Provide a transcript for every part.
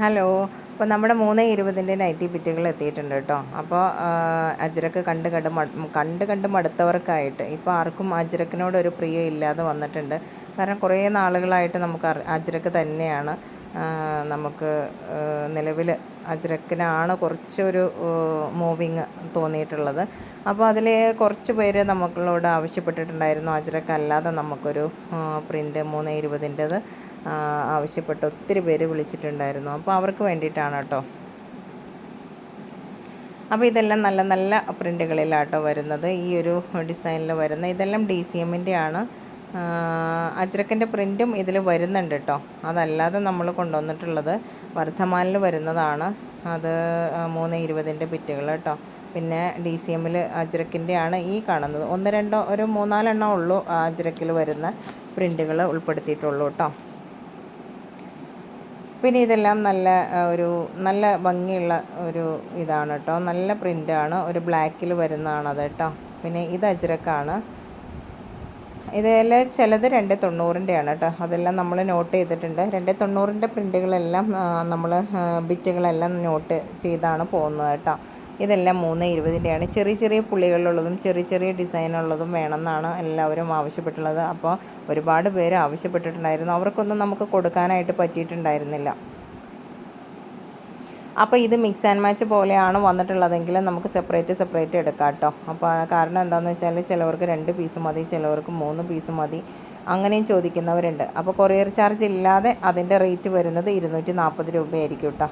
Hello അപ്പോൾ നമ്മുടെ മൂന്ന് ഇരുപതിന്റെ നൈറ്റി ബിറ്റുകൾ എത്തിയിട്ടുണ്ട് കേട്ടോ. അപ്പോൾ അജ്രക്ക് കണ്ട് കണ്ട് കണ്ട് കണ്ട് മടുത്തവർക്കായിട്ട് ഇപ്പോൾ ആർക്കും അജ്രക്കിനോട് ഒരു പ്രിയം ഇല്ലാതെ വന്നിട്ടുണ്ട്. കാരണം കുറേ നാളുകളായിട്ട് നമുക്ക് അജ്രക്ക് തന്നെയാണ്. നമുക്ക് നിലവിൽ അജ്രക്കിനാണ് കുറച്ചൊരു മൂവിങ് തോന്നിയിട്ടുള്ളത്. അപ്പോൾ അതിൽ കുറച്ച് പേര് നമ്മളോട് ആവശ്യപ്പെട്ടിട്ടുണ്ടായിരുന്നു. അജ്രക്ക് അല്ലാതെ നമുക്കൊരു പ്രിന്റ് മൂന്ന് ഇരുപതിന്റെത് ആവശ്യപ്പെട്ട് ഒത്തിരി പേര് വിളിച്ചിട്ടുണ്ടായിരുന്നു. അപ്പോൾ അവർക്ക് വേണ്ടിയിട്ടാണ് കേട്ടോ. അപ്പോൾ ഇതെല്ലാം നല്ല നല്ല പ്രിന്റുകളിലാട്ടോ വരുന്നത്. ഈ ഒരു ഡിസൈനിൽ വരുന്ന ഇതെല്ലാം ഡി സി എമ്മിന്റെ ആണ് അജ്രക്കിന്റെ പ്രിന്റും ഇതിൽ വരുന്നുണ്ട് കേട്ടോ അതല്ലാതെ നമ്മൾ കൊണ്ടുവന്നിട്ടുള്ളത് വർദ്ധമാനിൽ വരുന്നതാണ്. അത് മൂന്ന് ഇരുപതിന്റെ ബിറ്റുകൾ കേട്ടോ പിന്നെ ഡി സി എമ്മിൽ അജ്രക്കിന്റെ ആണ് ഈ കാണുന്നത്. ഒന്ന് രണ്ടോ ഒരു മൂന്നാലെണ്ണം ഉള്ളൂ അജ്രക്കിൽ വരുന്ന പ്രിന്റുകൾ ഉൾപ്പെടുത്തിയിട്ടുള്ളൂ കേട്ടോ പിന്നെ ഇതെല്ലാം നല്ല ഒരു നല്ല ഭംഗിയുള്ള ഒരു ഇതാണ് കേട്ടോ നല്ല പ്രിന്റാണ് ഒരു ബ്ലാക്കിൽ വരുന്നതാണ് കേട്ടോ പിന്നെ ഇത് അജ്രക്കാണ്. ഇതെല്ലാം ചിലത് രണ്ട് തൊണ്ണൂറിന്റെയാണ് കേട്ടോ അതെല്ലാം നമ്മൾ നോട്ട് ചെയ്തിട്ടുണ്ട്. രണ്ട് തൊണ്ണൂറിന്റെ പ്രിന്റുകളെല്ലാം നമ്മൾ ബിറ്റുകളെല്ലാം നോട്ട് ചെയ്താണ് പോകുന്നത് കേട്ടോ ഇതെല്ലാം മൂന്ന് ഇരുപതിന്റെയാണ് ചെറിയ ചെറിയ പുള്ളികളുള്ളതും ചെറിയ ചെറിയ ഡിസൈനുള്ളതും വേണമെന്നാണ് എല്ലാവരും ആവശ്യപ്പെട്ടുള്ളത്. അപ്പോൾ ഒരുപാട് പേര് ആവശ്യപ്പെട്ടിട്ടുണ്ടായിരുന്നു. അവർക്കൊന്നും നമുക്ക് കൊടുക്കാനായിട്ട് പറ്റിയിട്ടുണ്ടായിരുന്നില്ല. അപ്പോൾ ഇത് മിക്സ് ആൻഡ് മാച്ച് പോലെയാണ് വന്നിട്ടുള്ളതെങ്കിൽ നമുക്ക് സെപ്പറേറ്റ് സെപ്പറേറ്റ് എടുക്കാം കേട്ടോ അപ്പോൾ കാരണം എന്താണെന്ന് വെച്ചാൽ ചിലവർക്ക് രണ്ട് പീസ് മതി ചിലവർക്ക് മൂന്ന് പീസ് മതി. അങ്ങനെയും ചോദിക്കുന്നവരുണ്ട്. അപ്പോൾ കൊറിയർ ചാർജ് ഇല്ലാതെ അതിന്റെ റേറ്റ് വരുന്നത് ഇരുന്നൂറ്റി നാൽപ്പത് രൂപയായിരിക്കും കേട്ടോ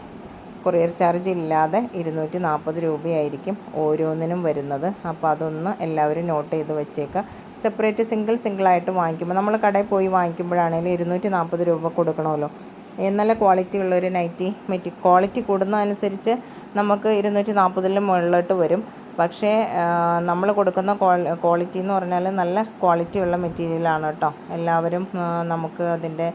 കൊറിയർ ചാർജ് ഇല്ലാതെ ഇരുന്നൂറ്റി നാൽപ്പത് രൂപയായിരിക്കും ഓരോന്നിനും വരുന്നത്. അപ്പോൾ അതൊന്ന് എല്ലാവരും നോട്ട് ചെയ്ത് വെച്ചേക്കുക സെപ്പറേറ്റ് സിംഗിൾ സിംഗിളായിട്ട് വാങ്ങിക്കുമ്പോൾ നമ്മൾ കടയിൽ പോയി വാങ്ങിക്കുമ്പോഴാണെങ്കിലും ഇരുന്നൂറ്റി നാൽപ്പത് രൂപ കൊടുക്കണമല്ലോ. നല്ല ക്വാളിറ്റി ഉള്ളൊരു നൈറ്റി മെറ്റി ക്വാളിറ്റി കൂടുന്നതനുസരിച്ച് നമുക്ക് ഇരുന്നൂറ്റി നാൽപ്പതിലും മുകളിലോട്ട് വരും. പക്ഷേ നമ്മൾ കൊടുക്കുന്ന ക്വാളിറ്റി എന്ന് പറഞ്ഞാൽ നല്ല ക്വാളിറ്റി ഉള്ള മെറ്റീരിയലാണ് കേട്ടോ എല്ലാവരും നമുക്ക് അതിന്റെ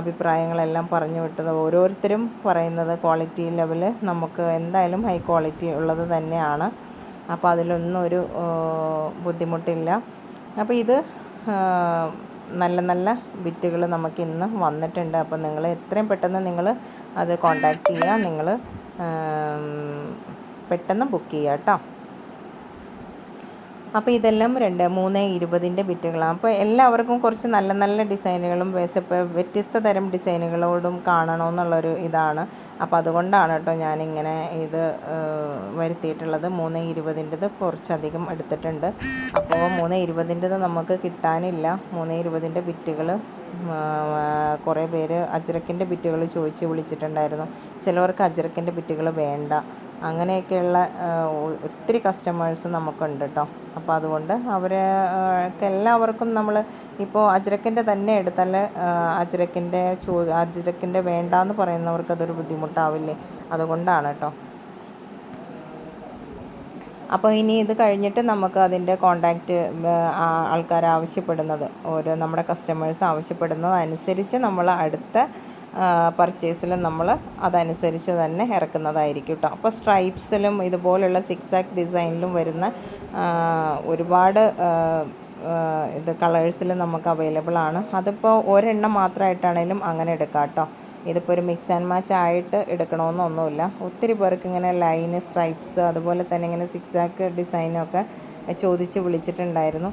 അഭിപ്രായങ്ങളെല്ലാം പറഞ്ഞു വിട്ടത്. ഓരോരുത്തരും പറയുന്നത് ക്വാളിറ്റി ലെവൽ നമുക്ക് എന്തായാലും ഹൈ ക്വാളിറ്റി ഉള്ളത് തന്നെയാണ്. അപ്പോൾ അതിലൊന്നും ഒരു ബുദ്ധിമുട്ടില്ല. അപ്പോൾ ഇത് നല്ല നല്ല ബിറ്റുകൾ നമുക്ക് ഇന്ന് വന്നിട്ടുണ്ട്. അപ്പോൾ നിങ്ങൾ എത്രയും പെട്ടെന്ന് നിങ്ങൾ അത് കോണ്ടാക്ട് ചെയ്യുക നിങ്ങൾ പെട്ടെന്ന് ബുക്ക് ചെയ്യുക കേട്ടോ അപ്പോൾ ഇതെല്ലാം രണ്ട് മൂന്ന് ഇരുപതിന്റെ ബിറ്റുകളാണ് അപ്പോൾ എല്ലാവർക്കും കുറച്ച് നല്ല നല്ല ഡിസൈനുകളും വ്യത്യസ്ത തരം ഡിസൈനുകളോടും കാണണമെന്നുള്ളൊരു ഇതാണ്. അപ്പോൾ അതുകൊണ്ടാണ് കേട്ടോ ഞാനിങ്ങനെ ഇത് വരുത്തിയിട്ടുള്ളത്. മൂന്ന് ഇരുപതിന്റെത് കുറച്ചധികം എടുത്തിട്ടുണ്ട്. അപ്പോൾ മൂന്ന് ഇരുപതിന്റെത് നമുക്ക് കിട്ടാനില്ല. മൂന്ന് ഇരുപതിന്റെ ബിറ്റുകൾ കുറേ പേര് അജ്രക്കിന്റെ ബിറ്റുകൾ ചോദിച്ച് വിളിച്ചിട്ടുണ്ടായിരുന്നു. ചിലവർക്ക് അജ്രക്കിന്റെ ബിറ്റുകൾ വേണ്ട. അങ്ങനെയൊക്കെയുള്ള ഒത്തിരി കസ്റ്റമേഴ്സ് നമുക്കുണ്ട് കേട്ടോ. അപ്പോൾ അതുകൊണ്ട് അവർക്ക് എല്ലാവർക്കും നമ്മൾ ഇപ്പോൾ അജ്രക്കിന്റെ തന്നെ എടുത്താൽ അജ്രക്കിന്റെ ചോ അജ്രക്കിന്റെ വേണ്ടാന്ന് പറയുന്നവർക്ക് അതൊരു ബുദ്ധിമുട്ടാവില്ലേ? അതുകൊണ്ടാണ് കേട്ടോ. അപ്പോൾ ഇനി ഇത് കഴിഞ്ഞിട്ട് നമുക്ക് അതിന്റെ കോണ്ടാക്റ്റ് ആൾക്കാർ ആവശ്യപ്പെടുന്നത് ഓരോ നമ്മുടെ കസ്റ്റമേഴ്സ് ആവശ്യപ്പെടുന്നത് അനുസരിച്ച് നമ്മൾ അടുത്ത പർച്ചേസിൽ നമ്മൾ അതനുസരിച്ച് തന്നെ ഇറക്കുന്നതായിരിക്കും കേട്ടോ അപ്പോൾ സ്ട്രൈപ്സിലും ഇതുപോലുള്ള സിക്സ് ആക്ക് ഡിസൈനിലും വരുന്ന ഒരുപാട് ഇത് കളേഴ്സിൽ നമുക്ക് അവൈലബിൾ ആണ്. അതിപ്പോൾ ഒരെണ്ണം മാത്രമായിട്ടാണേലും അങ്ങനെ എടുക്കാം കേട്ടോ ഇതിപ്പോൾ ഒരു മിക്സ് ആൻഡ് മാച്ച് ആയിട്ട് എടുക്കണമെന്നൊന്നുമില്ല ഒത്തിരി പേർക്ക് ഇങ്ങനെ ലൈന് സ്ട്രൈപ്സ് അതുപോലെ തന്നെ ഇങ്ങനെ സിക്സാക്ക് ഡിസൈനൊക്കെ ചോദിച്ച് വിളിച്ചിട്ടുണ്ടായിരുന്നു.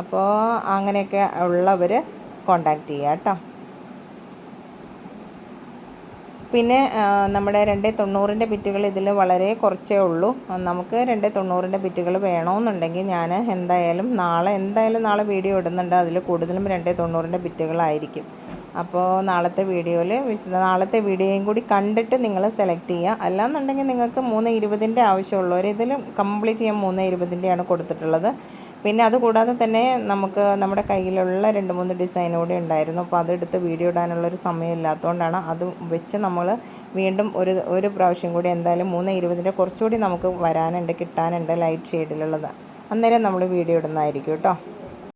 അപ്പോൾ അങ്ങനെയൊക്കെ ഉള്ളവർ കോണ്ടാക്ട് ചെയ്യുക കേട്ടോ. പിന്നെ നമ്മുടെ രണ്ട് തൊണ്ണൂറിന്റെ ബിറ്റുകൾ ഇതിൽ വളരെ കുറച്ചേ ഉള്ളൂ. നമുക്ക് രണ്ട് തൊണ്ണൂറിന്റെ ബിറ്റുകൾ വേണമെന്നുണ്ടെങ്കിൽ ഞാൻ എന്തായാലും നാളെ എന്തായാലും നാളെ വീഡിയോ ഇടുന്നുണ്ട്. അതിൽ കൂടുതലും രണ്ട് തൊണ്ണൂറിന്റെ ബിറ്റുകളായിരിക്കും അപ്പോൾ നാളത്തെ വീഡിയോയിൽ വിശദ നാളത്തെ വീഡിയോയും കൂടി കണ്ടിട്ട് നിങ്ങൾ സെലക്ട് ചെയ്യുക. അല്ലാന്നുണ്ടെങ്കിൽ നിങ്ങൾക്ക് മൂന്ന് ഇരുപതിന്റെ ആവശ്യമുള്ളവർ ഇതിൽ കംപ്ലീറ്റ് ചെയ്യാൻ മൂന്ന് ഇരുപതിന്റെയാണ് കൊടുത്തിട്ടുള്ളത്. പിന്നെ അതുകൂടാതെ തന്നെ നമുക്ക് നമ്മുടെ കയ്യിലുള്ള രണ്ട് മൂന്ന് ഡിസൈൻ കൂടി ഉണ്ടായിരുന്നു. അപ്പോൾ അതെടുത്ത് വീഡിയോ ഇടാനുള്ളൊരു സമയമില്ലാത്തതുകൊണ്ടാണ് അത് വെച്ച് നമ്മൾ വീണ്ടും ഒരു ഒരു പ്രാവശ്യം കൂടി എന്തായാലും മൂന്ന് ഇരുപതിന്റെ കുറച്ചുകൂടി നമുക്ക് വരാനുണ്ട് കിട്ടാനുണ്ട് ലൈറ്റ് ഷെയ്ഡിലുള്ളത് അന്നേരം നമ്മൾ വീഡിയോ ഇടുന്നതായിരിക്കും കേട്ടോ.